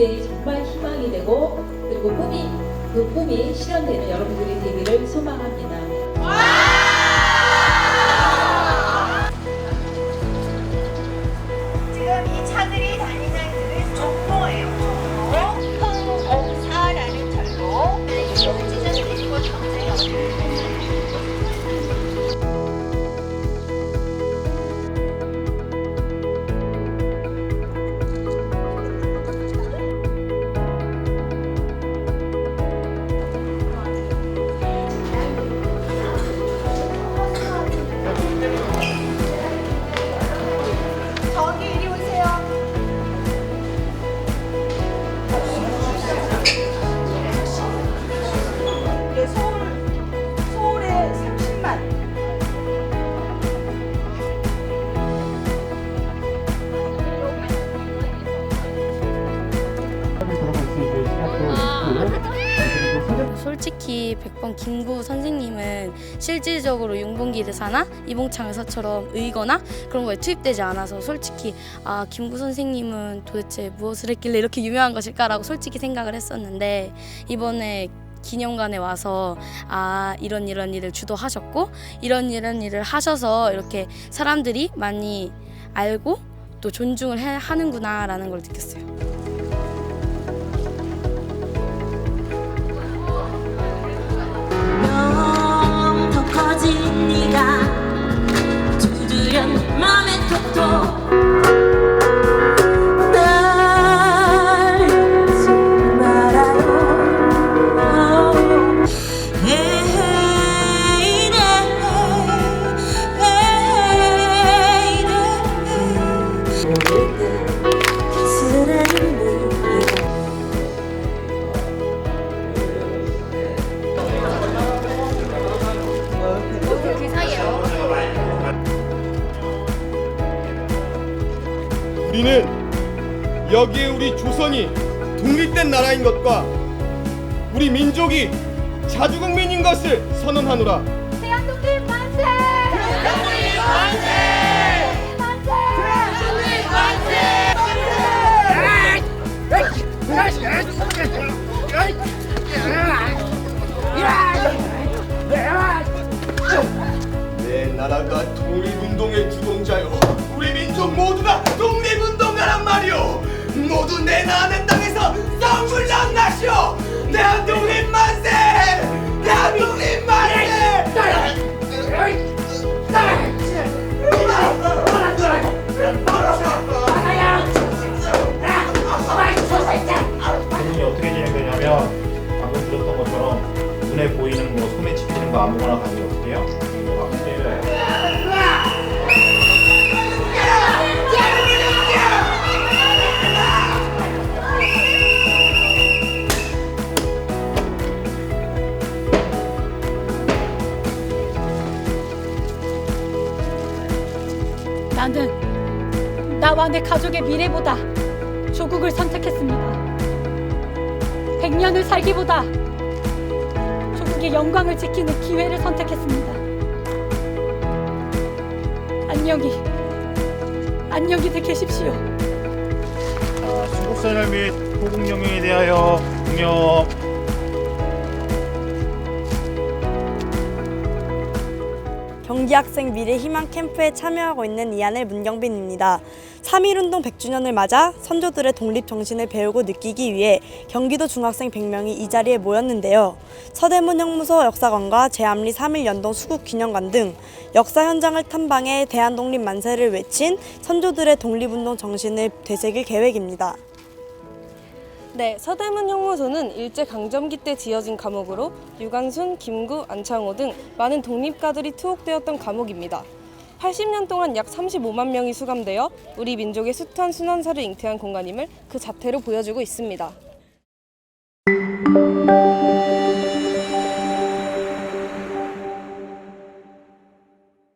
미래에 정말 희망이 되고 그리고 꿈이 그 꿈이 실현되는 여러분들의 되기를 소망합니다. 솔직히 100번 김구 선생님은 실질적으로 용봉기대사나? 이봉창 의사처럼 의거나? 그런 거에 투입되지 않아서 솔직히 아 김구 선생님은 도대체 무엇을 했길래 이렇게 유명한 것일까라고 솔직히 생각을 했었는데 이번에 기념관에 와서 아 이런 이런 일을 주도하셨고 이런 이런 일을 하셔서 이렇게 사람들이 많이 알고 또 존중을 해, 하는구나라는 걸 느꼈어요. 请你 우리는 여기에 우리 조선이 독립된 나라인 것과 우리 민족이 자주국민인 것을 선언하노라. 대한독립 만세! 대한독립 만세! 모두 내 나는 땅에서 쌍불난 나시오. 대한독립 만세! 대한독립 만세! 대응이 어떻게 진행되냐면 방금 들었던 것처럼 눈에 보이는 뭐 손에 집히는 거 아무거나 가지고 나는 나와 내 가족의 미래보다 조국을 선택했습니다. 100년을 살기보다 조국의 영광을 지키는 기회를 선택했습니다. 안녕히 안녕히들 계십시오. 자, 순국선열 및 호국영명에 대하여 공영. 경기학생 미래희망 캠프에 참여하고 있는 이하늘 문경빈입니다. 3.1운동 100주년을 맞아 선조들의 독립정신을 배우고 느끼기 위해 경기도 중학생 100명이 이 자리에 모였는데요. 서대문 형무소 역사관과 제암리 3.1 연동 수국기념관 등 역사 현장을 탐방해 대한독립 만세를 외친 선조들의 독립운동 정신을 되새길 계획입니다. 네, 서대문 형무소는 일제 강점기 때 지어진 감옥으로 유관순, 김구, 안창호 등 많은 독립가들이 투옥되었던 감옥입니다. 80년 동안 약 35만 명이 수감되어 우리 민족의 숱한 순환사를 잉태한 공간임을 그 자태로 보여주고 있습니다.